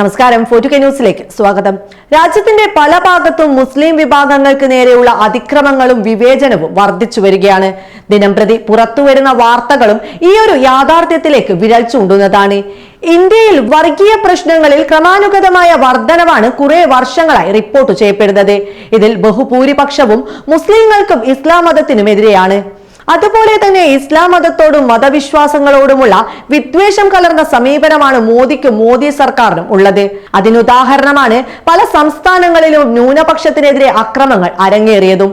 നമസ്കാരം ഫോർട്ടി ന്യൂസിലേക്ക് സ്വാഗതം. രാജ്യത്തിന്റെ പല ഭാഗത്തും മുസ്ലിം വിഭാഗങ്ങൾക്ക് നേരെയുള്ള അതിക്രമങ്ങളും വിവേചനവും വർദ്ധിച്ചു വരികയാണ്. ദിനംപ്രതി പുറത്തുവരുന്ന വാർത്തകളും ഈ ഒരു യാഥാർത്ഥ്യത്തിലേക്ക് വിരൽ ചൂണ്ടുന്നതാണ്. ഇന്ത്യയിൽ വർഗീയ പ്രശ്നങ്ങളിൽ ക്രമാനുഗതമായ വർധനവാണ് കുറെ വർഷങ്ങളായി റിപ്പോർട്ട് ചെയ്യപ്പെടുന്നത്. ഇതിൽ ബഹുഭൂരിപക്ഷവും മുസ്ലിങ്ങൾക്കും ഇസ്ലാം മതത്തിനും മതത്തിനുമെതിരെയാണ്. അതുപോലെ തന്നെ ഇസ്ലാം മതത്തോടും മതവിശ്വാസങ്ങളോടുമുള്ള വിദ്വേഷം കലർന്ന സമീപനമാണ് മോദിക്കും മോദി സർക്കാരിനും ഉള്ളത്. അതിനുദാഹരണമാണ് പല സംസ്ഥാനങ്ങളിലും ന്യൂനപക്ഷത്തിനെതിരെ അക്രമങ്ങൾ അരങ്ങേറിയതും.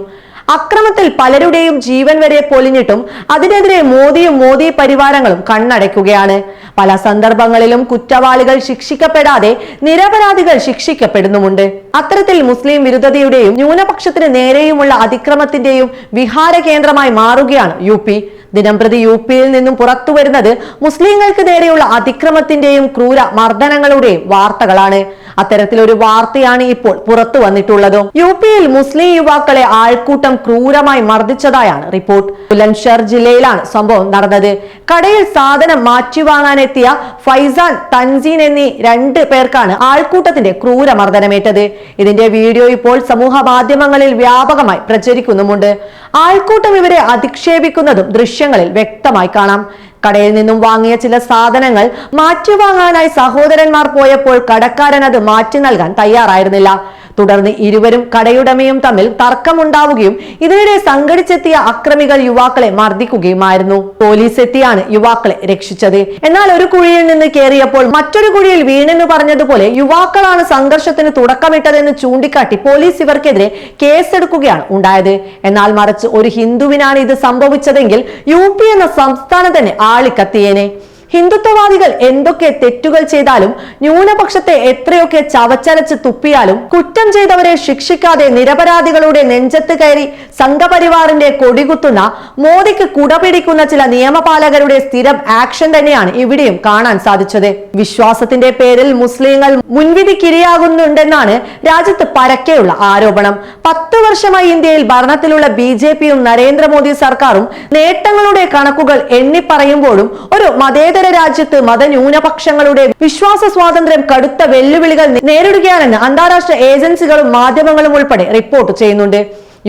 അക്രമത്തിൽ പലരുടെയും ജീവൻ വരെ പൊലിഞ്ഞിട്ടും അതിനെതിരെ മോദിയും മോദി പരിവാരങ്ങളും കണ്ണടയ്ക്കുകയാണ്. പല സന്ദർഭങ്ങളിലും കുറ്റവാളികൾ ശിക്ഷിക്കപ്പെടാതെ നിരപരാധികൾ ശിക്ഷിക്കപ്പെടുന്നുമുണ്ട്. അത്തരത്തിൽ മുസ്ലിം വിരുദ്ധതയുടെയും ന്യൂനപക്ഷത്തിന് നേരെയുമുള്ള അതിക്രമത്തിന്റെയും വിഹാര കേന്ദ്രമായി മാറുകയാണ് യു പി. ദിനംപ്രതി യു പിയിൽ നിന്നും പുറത്തു വരുന്നത് മുസ്ലിങ്ങൾക്ക് നേരെയുള്ള അതിക്രമത്തിന്റെയും ക്രൂര മർദ്ദനങ്ങളുടെയും വാർത്തകളാണ്. അത്തരത്തിലൊരു വാർത്തയാണ് ഇപ്പോൾ പുറത്തു വന്നിട്ടുള്ളത്. യു പിയിൽ മുസ്ലിം യുവാക്കളെ ആൾക്കൂട്ടം ക്രൂരമായി മർദ്ദിച്ചതായാണ് റിപ്പോർട്ട്. ബുലൻഷർ ജില്ലയിലാണ് സംഭവം നടന്നത്. കടയിൽ സാധനം മാറ്റി മാറ്റിവാങ്ങാനെത്തിയ ഫൈസാൻ തൻസീൻ എന്നീ രണ്ട് പേർക്കാണ് ആൾക്കൂട്ടത്തിന്റെ ക്രൂര മർദ്ദനമേറ്റത്. ഇതിന്റെ വീഡിയോ ഇപ്പോൾ സമൂഹ മാധ്യമങ്ങളിൽ വ്യാപകമായി പ്രചരിക്കുന്നുമുണ്ട്. ആൾക്കൂട്ടം ഇവരെ അധിക്ഷേപിക്കുന്നതും ദൃശ്യങ്ങളിൽ വ്യക്തമായി കാണാം. കടയിൽ നിന്നും വാങ്ങിയ ചില സാധനങ്ങൾ മാറ്റി വാങ്ങാനായി സഹോദരന്മാർ പോയപ്പോൾ കടക്കാരൻ അത് മാറ്റി നൽകാൻ തയ്യാറായിരുന്നില്ല. തുടർന്ന് ഇരുവരും കടയുടമയും തമ്മിൽ തർക്കമുണ്ടാവുകയും ഇതിനിടെ സംഘടിച്ചെത്തിയ അക്രമികൾ യുവാക്കളെ മർദ്ദിക്കുകയുമായിരുന്നു. പോലീസ് എത്തിയാണ് യുവാക്കളെ രക്ഷിച്ചത്. എന്നാൽ ഒരു കുഴിയിൽ നിന്ന് കയറിയപ്പോൾ മറ്റൊരു കുഴിയിൽ വീണെന്ന് പറഞ്ഞതുപോലെ യുവാക്കളാണ് സംഘർഷത്തിന് തുടക്കമിട്ടതെന്ന് ചൂണ്ടിക്കാട്ടി പോലീസ് ഇവർക്കെതിരെ കേസെടുക്കുകയാണ് ഉണ്ടായത്. എന്നാൽ മറിച്ച് ഒരു ഹിന്ദുവിനാണ് ഇത് സംഭവിച്ചതെങ്കിൽ യു എന്ന സംസ്ഥാനം തന്നെ ആളിക്കത്തിയേനെ. ഹിന്ദുത്വവാദികൾ എന്തൊക്കെ തെറ്റുകൾ ചെയ്താലും ന്യൂനപക്ഷത്തെ എത്രയൊക്കെ ചവച്ചരച്ച് തുപ്പിയാലും കുറ്റം ചെയ്തവരെ ശിക്ഷിക്കാതെ നിരപരാധികളുടെ നെഞ്ചത്ത് കയറി സംഘപരിവാറിന്റെ കൊടികുത്തുന്ന മോദിക്ക് കുടപിടിക്കുന്ന ചില നിയമപാലകരുടെ സ്ഥിരം ആക്ഷൻ തന്നെയാണ് ഇവിടെയും കാണാൻ സാധിച്ചത്. വിശ്വാസത്തിന്റെ പേരിൽ മുസ്ലിങ്ങൾ മുൻവിധിക്കിരയാകുന്നുണ്ടെന്നാണ് രാജ്യത്ത് പരക്കെയുള്ള ആരോപണം. പത്ത് വർഷമായി ഇന്ത്യയിൽ ഭരണത്തിലുള്ള ബി ജെ പിയും നരേന്ദ്രമോദി സർക്കാരും നേട്ടങ്ങളുടെ കണക്കുകൾ എണ്ണിപ്പറയുമ്പോഴും ഒരു മതേതര രാജ്യത്ത് മതന്യൂനപക്ഷങ്ങളുടെ വിശ്വാസ സ്വാതന്ത്ര്യം കടുത്ത വെല്ലുവിളികൾ നേരിടുകയാണെന്ന് അന്താരാഷ്ട്ര ഏജൻസികളും മാധ്യമങ്ങളും ഉൾപ്പെടെ റിപ്പോർട്ട് ചെയ്യുന്നുണ്ട്.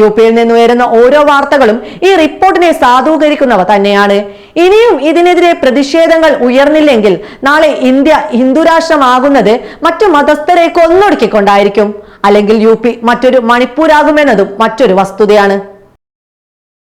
യു പിയിൽ നിന്ന് ഉയരുന്ന ഓരോ വാർത്തകളും ഈ റിപ്പോർട്ടിനെ സാധൂകരിക്കുന്നവ തന്നെയാണ്. ഇനിയും ഇതിനെതിരെ പ്രതിഷേധങ്ങൾ ഉയർന്നില്ലെങ്കിൽ നാളെ ഇന്ത്യ ഹിന്ദുരാഷ്ട്രമാകുന്നത് മറ്റു മതസ്ഥരെ കൊന്നൊടുക്കിക്കൊണ്ടായിരിക്കും. അല്ലെങ്കിൽ യു പി മറ്റൊരു മണിപ്പൂരാകുമെന്നതും മറ്റൊരു വസ്തുതയാണ്.